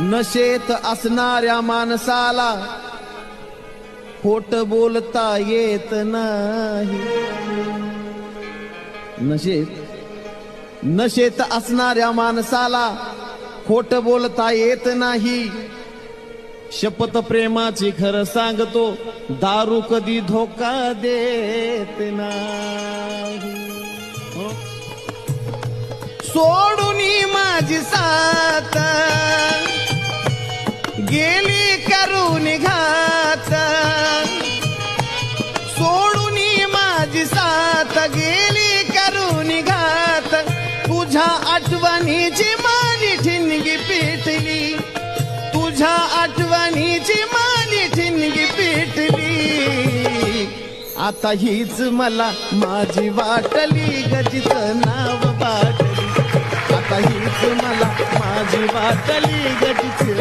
नशेत असणाऱ्या माणसाला खोट बोलता येत नाही. नशेत नशेत असणाऱ्या माणसाला खोट बोलता येत नाही. शपथ प्रेमाची खरं सांगतो दारू कधी धोका देत नाही. हो. सोडून माझी साथ गेली करून घात. सोडून माझी साथ. गेली करून घात. तुझ्या आठवणीची माली ठिणगी पिटली. तुझ्या आठवणीची माली ठिणगी पिटली. आता हीच मला माझी वाटली. गजित नाव वाटली आता हीच मला माझी वाटली. गजित